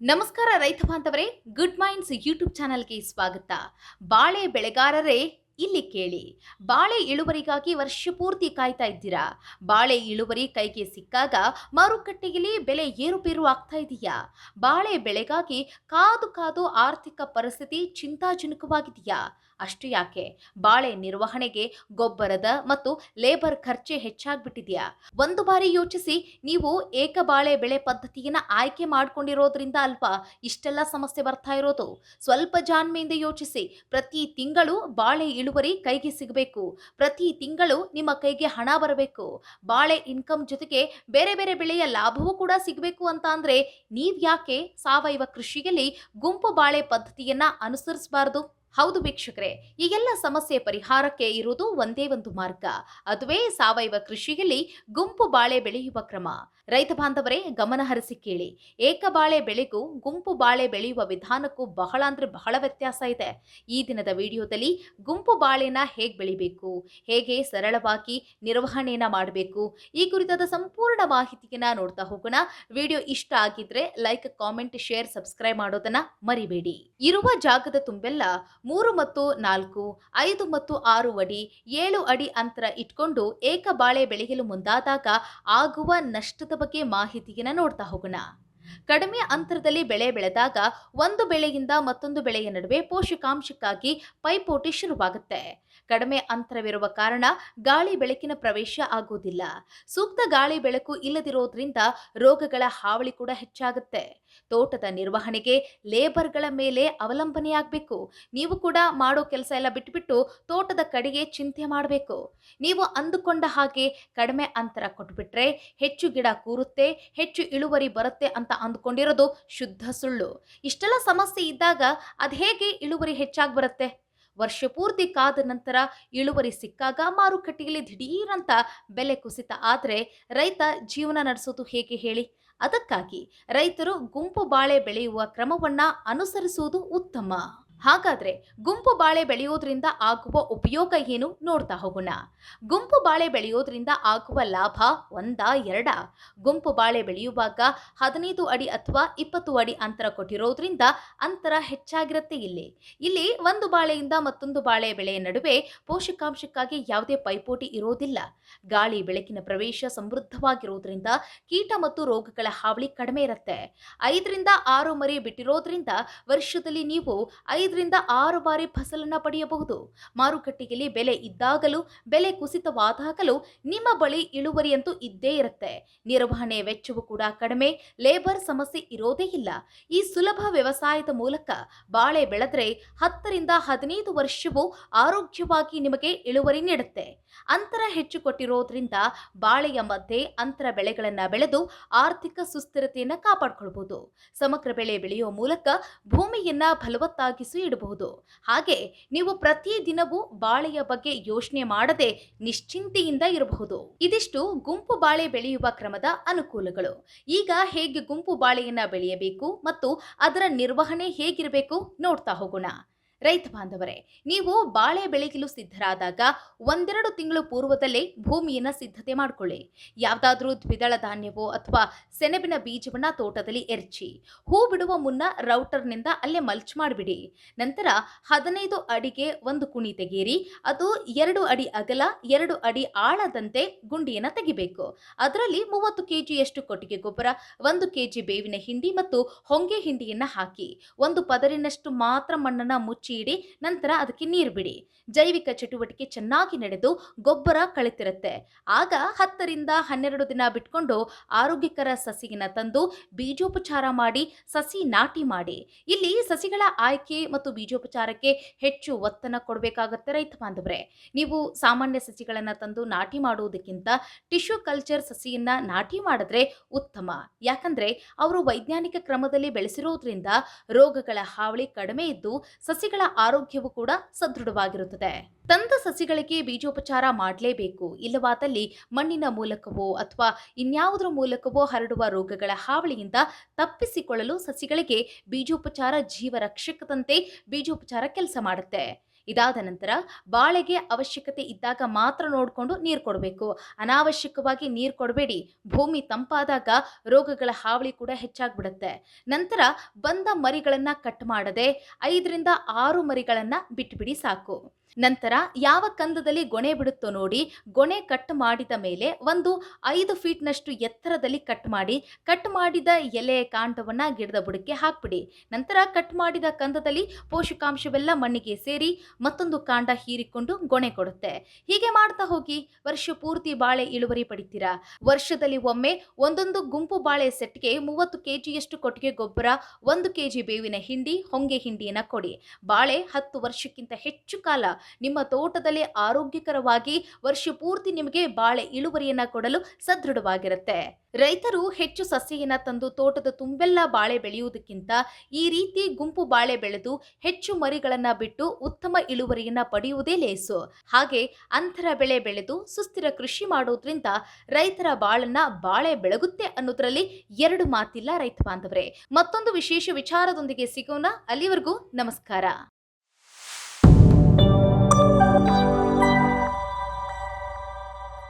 ನಮಸ್ಕಾರ ರೈತ ಬಾಂಧವರೇ ಗುಡ್ ಮೈಂಡ್ಸ್ ಯೂಟ್ಯೂಬ್ ಚಾನಲ್ಗೆ ಸ್ವಾಗತ. ಬಾಳೆ ಬೆಳೆಗಾರರೇ ಇಲ್ಲಿ ಕೇಳಿ, ಬಾಳೆ ಇಳುವರಿಗಾಗಿ ವರ್ಷ ಪೂರ್ತಿ ಕಾಯ್ತಾ ಇದ್ದೀರಾ? ಬಾಳೆ ಇಳುವರಿ ಕೈಗೆ ಸಿಕ್ಕಾಗ ಮಾರುಕಟ್ಟೆಯಲ್ಲಿ ಬೆಲೆ ಏರುಪೇರು ಆಗ್ತಾ ಇದೆಯಾ? ಬಾಳೆ ಬೆಳೆಗಾಗಿ ಕಾದು ಕಾದು ಆರ್ಥಿಕ ಪರಿಸ್ಥಿತಿ ಚಿಂತಾಜನಕವಾಗಿದೆಯಾ? ಅಷ್ಟು ಯಾಕೆ? ಬಾಳೆ ನಿರ್ವಹಣೆಗೆ ಗೊಬ್ಬರದ ಮತ್ತು ಲೇಬರ್ ಖರ್ಚೆ ಹೆಚ್ಚಾಗ್ಬಿಟ್ಟಿದೆಯಾ? ಒಂದು ಬಾರಿ ಯೋಚಿಸಿ, ನೀವು ಏಕ ಬಾಳೆ ಬೆಳೆ ಪದ್ಧತಿಯನ್ನ ಆಯ್ಕೆ ಮಾಡ್ಕೊಂಡಿರೋದ್ರಿಂದ ಅಲ್ವಾ ಇಷ್ಟೆಲ್ಲ ಸಮಸ್ಯೆ ಬರ್ತಾ ಇರೋದು? ಸ್ವಲ್ಪ ಜಾಣ್ಮೆಯಿಂದ ಯೋಚಿಸಿ, ಪ್ರತಿ ತಿಂಗಳು ಬಾಳೆ ಇಳುವರಿ ಕೈಗೆ ಸಿಗಬೇಕು. ಪ್ರತಿ ತಿಂಗಳು ನಿಮ್ಮ ಕೈಗೆ ಹಣ ಬರಬೇಕು. ಬಾಳೆ ಇನ್ಕಮ್ ಜೊತೆಗೆ ಬೇರೆ ಬೇರೆ ಬೆಳೆಯ ಲಾಭವೂ ಕೂಡ ಸಿಗಬೇಕು ಅಂತ ಅಂದ್ರೆ ನೀವ್ ಯಾಕೆ ಸಾವಯವ ಕೃಷಿಯಲ್ಲಿ ಗುಂಪು ಬಾಳೆ ಪದ್ಧತಿಯನ್ನ ಅನುಸರಿಸಬಾರದು? ಹೌದು ವೀಕ್ಷಕರೇ, ಈ ಎಲ್ಲ ಸಮಸ್ಯೆ ಪರಿಹಾರಕ್ಕೆ ಇರುವುದು ಒಂದೇ ಒಂದು ಮಾರ್ಗ. ಅದುವೇ ಸಾವಯವ ಕೃಷಿಯಲ್ಲಿ ಗುಂಪು ಬಾಳೆ ಬೆಳೆಯುವ ಕ್ರಮ. ರೈತ ಬಾಂಧವರೇ, ಗಮನ ಹರಿಸಿ ಕೇಳಿ. ಏಕ ಬಾಳೆ ಬೆಳೆಗೂ ಗುಂಪು ಬಾಳೆ ಬೆಳೆಯುವ ವಿಧಾನಕ್ಕೂ ಬಹಳ ಅಂದ್ರೆ ಬಹಳ ವ್ಯತ್ಯಾಸ ಇದೆ. ಈ ದಿನದ ವಿಡಿಯೋದಲ್ಲಿ ಗುಂಪು ಬಾಳೆನ ಹೇಗೆ ಬೆಳಿಬೇಕು, ಹೇಗೆ ಸರಳವಾಗಿ ನಿರ್ವಹಣೆಯನ್ನ ಮಾಡಬೇಕು, ಈ ಕುರಿತಾದ ಸಂಪೂರ್ಣ ಮಾಹಿತಿಯನ್ನ ನೋಡ್ತಾ ಹೋಗೋಣ. ವಿಡಿಯೋ ಇಷ್ಟ ಆಗಿದ್ರೆ ಲೈಕ್, ಕಾಮೆಂಟ್, ಶೇರ್, ಸಬ್ಸ್ಕ್ರೈಬ್ ಮಾಡೋದನ್ನ ಮರಿಬೇಡಿ. ಇರುವ ಜಾಗದ ತುಂಬೆಲ್ಲ ಮೂರು ಮತ್ತು ನಾಲ್ಕು, ಐದು ಮತ್ತು ಆರು ಅಡಿ, ಏಳು ಅಡಿ ಅಂತರ ಇಟ್ಕೊಂಡು ಏಕಬಾಳೆ ಬೆಳೆಯಲು ಮುಂದಾದಾಗ ಆಗುವ ನಷ್ಟದ ಬಗ್ಗೆ ಮಾಹಿತಿಯನ್ನು ನೋಡ್ತಾ ಹೋಗೋಣ. ಕಡಿಮೆ ಅಂತರದಲ್ಲಿ ಬೆಳೆ ಬೆಳೆದಾಗ ಒಂದು ಬೆಳೆಯಿಂದ ಮತ್ತೊಂದು ಬೆಳೆಯ ನಡುವೆ ಪೋಷಕಾಂಶಕ್ಕಾಗಿ ಪೈಪೋಟಿ ಶುರುವಾಗುತ್ತೆ. ಕಡಿಮೆ ಅಂತರವಿರುವ ಕಾರಣ ಗಾಳಿ ಬೆಳಕಿನ ಪ್ರವೇಶ ಆಗುವುದಿಲ್ಲ. ಸೂಕ್ತ ಗಾಳಿ ಬೆಳಕು ಇಲ್ಲದಿರೋದ್ರಿಂದ ರೋಗಗಳ ಹಾವಳಿ ಕೂಡ ಹೆಚ್ಚಾಗುತ್ತೆ. ತೋಟದ ನಿರ್ವಹಣೆಗೆ ಲೇಬರ್ಗಳ ಮೇಲೆ ಅವಲಂಬನೆಯಾಗಬೇಕು ನೀವು ಕೂಡ ಮಾಡೋ ಕೆಲಸ ಎಲ್ಲ ಬಿಟ್ಬಿಟ್ಟು ತೋಟದ ಕಡೆಗೆ ಚಿಂತೆ ಮಾಡಬೇಕು. ನೀವು ಅಂದುಕೊಂಡ ಹಾಗೆ ಕಡಿಮೆ ಅಂತರ ಕೊಟ್ಬಿಟ್ರೆ ಹೆಚ್ಚು ಗಿಡ ಕೂರುತ್ತೆ, ಹೆಚ್ಚು ಇಳುವರಿ ಬರುತ್ತೆ ಅಂತ ಅಂದ್ಕೊಂಡಿರೋದು ಶುದ್ಧ ಸುಳ್ಳು. ಇಷ್ಟೆಲ್ಲ ಸಮಸ್ಯೆ ಇದ್ದಾಗ ಅದು ಹೇಗೆ ಇಳುವರಿ ಹೆಚ್ಚಾಗಿ ಬರುತ್ತೆ? ವರ್ಷ ಪೂರ್ತಿ ಕಾದ ನಂತರ ಇಳುವರಿ ಸಿಕ್ಕಾಗ ಮಾರುಕಟ್ಟೆಯಲ್ಲಿ ದಿಢೀರಂತ ಬೆಲೆ ಕುಸಿತ ಆದರೆ ರೈತ ಜೀವನ ನಡೆಸೋದು ಹೇಗೆ ಹೇಳಿ? ಅದಕ್ಕಾಗಿ ರೈತರು ಗುಂಪು ಬಾಳೆ ಬೆಳೆಯುವ ಕ್ರಮವನ್ನ ಅನುಸರಿಸುವುದು ಉತ್ತಮ. ಹಾಗಾದ್ರೆ ಗುಂಪು ಬಾಳೆ ಬೆಳೆಯೋದ್ರಿಂದ ಆಗುವ ಉಪಯೋಗ ಏನು ನೋಡ್ತಾ ಹೋಗೋಣ. ಗುಂಪು ಬಾಳೆ ಬೆಳೆಯೋದ್ರಿಂದ ಆಗುವ ಲಾಭ ಒಂದ ಎರಡ? ಗುಂಪು ಬಾಳೆ ಬೆಳೆಯುವಾಗ ಹದಿನೈದು ಅಡಿ ಅಥವಾ ಇಪ್ಪತ್ತು ಅಡಿ ಅಂತರ ಕೊಟ್ಟಿರೋದ್ರಿಂದ ಅಂತರ ಹೆಚ್ಚಾಗಿರುತ್ತೆ ಇಲ್ಲಿ. ಇಲ್ಲಿ ಒಂದು ಬಾಳೆಯಿಂದ ಮತ್ತೊಂದು ಬಾಳೆ ಬೆಳೆಯ ನಡುವೆ ಪೋಷಕಾಂಶಕ್ಕಾಗಿ ಯಾವುದೇ ಪೈಪೋಟಿ ಇರೋದಿಲ್ಲ. ಗಾಳಿ ಬೆಳಕಿನ ಪ್ರವೇಶ ಸಮೃದ್ಧವಾಗಿರೋದ್ರಿಂದ ಕೀಟ ಮತ್ತು ರೋಗಗಳ ಹಾವಳಿ ಕಡಿಮೆ ಇರುತ್ತೆ. ಐದರಿಂದ ಆರು ಮರಿ ಬಿಟ್ಟಿರೋದ್ರಿಂದ ವರ್ಷದಲ್ಲಿ ನೀವು ಐದರಿಂದ ಆರು ಬಾರಿ ಫಸಲನ್ನ ಪಡೆಯಬಹುದು. ಮಾರುಕಟ್ಟೆಯಲ್ಲಿ ಬೆಲೆ ಇದ್ದಾಗಲೂ, ಬೆಲೆ ಕುಸಿತವಾದಾಗಲೂ ನಿಮ್ಮ ಬಳಿ ಇಳುವರಿಯಂತೂ ಇದ್ದೇ ಇರುತ್ತೆ. ನಿರ್ವಹಣೆ ವೆಚ್ಚವೂ ಕೂಡ ಕಡಿಮೆ, ಲೇಬರ್ ಸಮಸ್ಯೆ ಇರೋದೇ ಇಲ್ಲ. ಈ ಸುಲಭ ವ್ಯವಸಾಯದ ಮೂಲಕ ಬಾಳೆ ಬೆಳೆದ್ರೆ ಹತ್ತರಿಂದ ಹದಿನೈದು ವರ್ಷವೂ ಆರೋಗ್ಯವಾಗಿ ನಿಮಗೆ ಇಳುವರಿ ನೀಡುತ್ತೆ. ಅಂತರ ಹೆಚ್ಚು ಕೊಟ್ಟಿರೋದ್ರಿಂದ ಬಾಳೆಯ ಮಧ್ಯೆ ಅಂತರ ಬೆಳೆಗಳನ್ನು ಬೆಳೆದು ಆರ್ಥಿಕ ಸುಸ್ಥಿರತೆಯನ್ನು ಕಾಪಾಡಿಕೊಳ್ಬಹುದು. ಸಮಗ್ರ ಬೆಳೆ ಬೆಳೆಯುವ ಮೂಲಕ ಭೂಮಿಯನ್ನ ಫಲವತ್ತಾಗಿಸಿ ಇಡಬಹುದು ಹಾಗೆ ನೀವು ಪ್ರತಿ ದಿನವೂ ಬಾಳೆಯ ಬಗ್ಗೆ ಯೋಚನೆ ಮಾಡದೆ ನಿಶ್ಚಿಂತೆಯಿಂದ ಇರಬಹುದು. ಇದಿಷ್ಟು ಗುಂಪು ಬಾಳೆ ಬೆಳೆಯುವ ಕ್ರಮದ ಅನುಕೂಲಗಳು. ಈಗ ಹೇಗೆ ಗುಂಪು ಬಾಳೆಯನ್ನ ಬೆಳೆಯಬೇಕು ಮತ್ತು ಅದರ ನಿರ್ವಹಣೆ ಹೇಗಿರಬೇಕು ನೋಡ್ತಾ ಹೋಗೋಣ. ರೈತ ಬಾಂಧವರೇ, ನೀವು ಬಾಳೆ ಬೆಳೆಯಲು ಸಿದ್ಧರಾದಾಗ ಒಂದೆರಡು ತಿಂಗಳು ಪೂರ್ವದಲ್ಲೇ ಭೂಮಿಯನ್ನು ಸಿದ್ಧತೆ ಮಾಡಿಕೊಳ್ಳಿ. ಯಾವುದಾದ್ರೂ ದ್ವಿದಳ ಧಾನ್ಯವೋ ಅಥವಾ ಸೆಣಬಿನ ಬೀಜವನ್ನ ತೋಟದಲ್ಲಿ ಎರಚಿ, ಹೂ ಬಿಡುವ ಮುನ್ನ ರೌಟರ್ನಿಂದ ಅಲ್ಲೇ ಮಲ್ಚ್ ಮಾಡಿಬಿಡಿ. ನಂತರ ಹದಿನೈದು ಅಡಿಗೆ ಒಂದು ಕುಣಿ ತೆಗೀರಿ, ಅದು ಎರಡು ಅಡಿ ಅಗಲ, ಎರಡು ಅಡಿ ಆಳದಂತೆ ಗುಂಡಿಯನ್ನು ತೆಗಿಬೇಕು. ಅದರಲ್ಲಿ ಮೂವತ್ತು ಕೆಜಿಯಷ್ಟು ಕೊಟ್ಟಿಗೆ ಗೊಬ್ಬರ, ಒಂದು ಕೆಜಿ ಬೇವಿನ ಹಿಂಡಿ ಮತ್ತು ಹೊಂಗೆ ಹಿಂಡಿಯನ್ನು ಹಾಕಿ, ಒಂದು ಪದರಿನಷ್ಟು ಮಾತ್ರ ಮಣ್ಣನ್ನು ಮುಚ್ಚಿ ಇಡಿ ನಂತರ ಅದಕ್ಕೆ ನೀರು ಬಿಡಿ. ಜೈವಿಕ ಚಟುವಟಿಕೆ ಚೆನ್ನಾಗಿ ನಡೆದು ಗೊಬ್ಬರ ಕಳೆತಿರುತ್ತೆ. ಆಗ ಹತ್ತರಿಂದ ಹನ್ನೆರಡು ದಿನ ಬಿಟ್ಕೊಂಡು ಆರೋಗ್ಯಕರ ಸಸಿಗಿನ ತಂದು ಬೀಜೋಪಚಾರ ಮಾಡಿ, ಸಸಿ ನಾಟಿ ಮಾಡಿ. ಇಲ್ಲಿ ಸಸಿಗಳ ಆಯ್ಕೆ ಮತ್ತು ಬೀಜೋಪಚಾರಕ್ಕೆ ಹೆಚ್ಚು ಒತ್ತನ ಕೊಡಬೇಕಾಗತ್ತೆ ರೈತ ಬಾಂಧವ್ರೆ. ನೀವು ಸಾಮಾನ್ಯ ಸಸಿಗಳನ್ನು ತಂದು ನಾಟಿ ಮಾಡುವುದಕ್ಕಿಂತ ಟಿಶ್ಯೂ ಕಲ್ಚರ್ ಸಸಿಯನ್ನ ನಾಟಿ ಮಾಡಿದ್ರೆ ಉತ್ತಮ. ಯಾಕಂದ್ರೆ ಅವರು ವೈಜ್ಞಾನಿಕ ಕ್ರಮದಲ್ಲಿ ಬೆಳೆಸಿರೋದ್ರಿಂದ ರೋಗಗಳ ಹಾವಳಿ ಕಡಿಮೆ ಇದ್ದು ಸಸಿಗಳ ಆರೋಗ್ಯವು ಕೂಡ ಸದೃಢವಾಗಿರುತ್ತದೆ. ತಂದ ಸಸಿಗಳಿಗೆ ಬೀಜೋಪಚಾರ ಮಾಡಲೇಬೇಕು. ಇಲ್ಲವಾದಲ್ಲಿ ಮಣ್ಣಿನ ಮೂಲಕವೋ ಅಥವಾ ಇನ್ಯಾವುದರ ಮೂಲಕವೋ ಹರಡುವ ರೋಗಗಳ ಹಾವಳಿಯಿಂದ ತಪ್ಪಿಸಿಕೊಳ್ಳಲು ಸಸಿಗಳಿಗೆ ಬೀಜೋಪಚಾರ ಜೀವ ರಕ್ಷಕದಂತೆ ಬೀಜೋಪಚಾರ ಕೆಲಸ ಮಾಡುತ್ತೆ. ಇದಾದ ನಂತರ ಬಾಳೆಗೆ ಅವಶ್ಯಕತೆ ಇದ್ದಾಗ ಮಾತ್ರ ನೋಡಿಕೊಂಡು ನೀರು ಕೊಡಬೇಕು. ಅನಾವಶ್ಯಕವಾಗಿ ನೀರು ಕೊಡಬೇಡಿ. ಭೂಮಿ ತಂಪಾದಾಗ ರೋಗಗಳ ಹಾವಳಿ ಕೂಡ ಹೆಚ್ಚಾಗ್ಬಿಡುತ್ತೆ. ನಂತರ ಬಂದ ಮರಿಗಳನ್ನು ಕಟ್ ಮಾಡದೆ ಐದರಿಂದ ಆರು ಮರಿಗಳನ್ನು ಬಿಟ್ಟುಬಿಡಿ ಸಾಕು. ನಂತರ ಯಾವ ಕಂದದಲ್ಲಿ ಗೊಣೆ ಬಿಡುತ್ತೋ ನೋಡಿ ಗೊಣೆ ಕಟ್ ಮಾಡಿದ ಮೇಲೆ ಒಂದು ಐದು ಫೀಟ್ನಷ್ಟು ಎತ್ತರದಲ್ಲಿ ಕಟ್ ಮಾಡಿ, ಕಟ್ ಮಾಡಿದ ಎಲೆ ಕಾಂಡವನ್ನು ಗಿಡದ ಬುಡಕ್ಕೆ ಹಾಕ್ಬಿಡಿ. ನಂತರ ಕಟ್ ಮಾಡಿದ ಕಂದದಲ್ಲಿ ಪೋಷಕಾಂಶವೆಲ್ಲ ಮಣ್ಣಿಗೆ ಸೇರಿ ಮತ್ತೊಂದು ಕಾಂಡ ಹೀರಿಕೊಂಡು ಗೊಣೆ ಕೊಡುತ್ತೆ. ಹೀಗೆ ಮಾಡ್ತಾ ಹೋಗಿ, ವರ್ಷ ಪೂರ್ತಿ ಬಾಳೆ ಇಳುವರಿ ಪಡಿತೀರಾ? ವರ್ಷದಲ್ಲಿ ಒಮ್ಮೆ ಒಂದೊಂದು ಗುಂಪು ಬಾಳೆ ಸೆಟ್ಗೆ ಮೂವತ್ತು ಕೆಜಿಯಷ್ಟು ಕೊಟ್ಟಿಗೆ ಗೊಬ್ಬರ, ಒಂದು ಕೆಜಿ ಬೇವಿನ ಹಿಂಡಿ, ಹೊಂಗೆ ಹಿಂಡಿಯನ್ನು ಕೊಡಿ. ಬಾಳೆ ಹತ್ತು ವರ್ಷಕ್ಕಿಂತ ಹೆಚ್ಚು ಕಾಲ ನಿಮ್ಮ ತೋಟದಲ್ಲಿ ಆರೋಗ್ಯಕರವಾಗಿ ವರ್ಷ ಪೂರ್ತಿ ನಿಮಗೆ ಬಾಳೆ ಇಳುವರಿಯನ್ನ ಕೊಡಲು ಸದೃಢವಾಗಿರುತ್ತೆ. ರೈತರು ಹೆಚ್ಚು ಸಸ್ಯಯನ್ನ ತಂದು ತೋಟದ ತುಂಬೆಲ್ಲ ಬಾಳೆ ಬೆಳೆಯುವುದಕ್ಕಿಂತ ಈ ರೀತಿ ಗುಂಪು ಬಾಳೆ ಬೆಳೆದು ಹೆಚ್ಚು ಮರಿಗಳನ್ನ ಬಿಟ್ಟು ಉತ್ತಮ ಇಳುವರಿಯನ್ನ ಪಡೆಯುವುದೇ ಲೇಸು. ಹಾಗೆ ಅಂತರ ಬೆಳೆ ಬೆಳೆದು ಸುಸ್ಥಿರ ಕೃಷಿ ಮಾಡೋದ್ರಿಂದ ರೈತರ ಬಾಳನ್ನ ಬಾಳೆ ಬೆಳಗುತ್ತೆ ಅನ್ನೋದ್ರಲ್ಲಿ ಎರಡು ಮಾತಿಲ್ಲ ರೈತ ಬಾಂಧವರೇ. ಮತ್ತೊಂದು ವಿಶೇಷ ವಿಚಾರದೊಂದಿಗೆ ಸಿಗೋಣ. ಅಲ್ಲಿವರೆಗೂ ನಮಸ್ಕಾರ.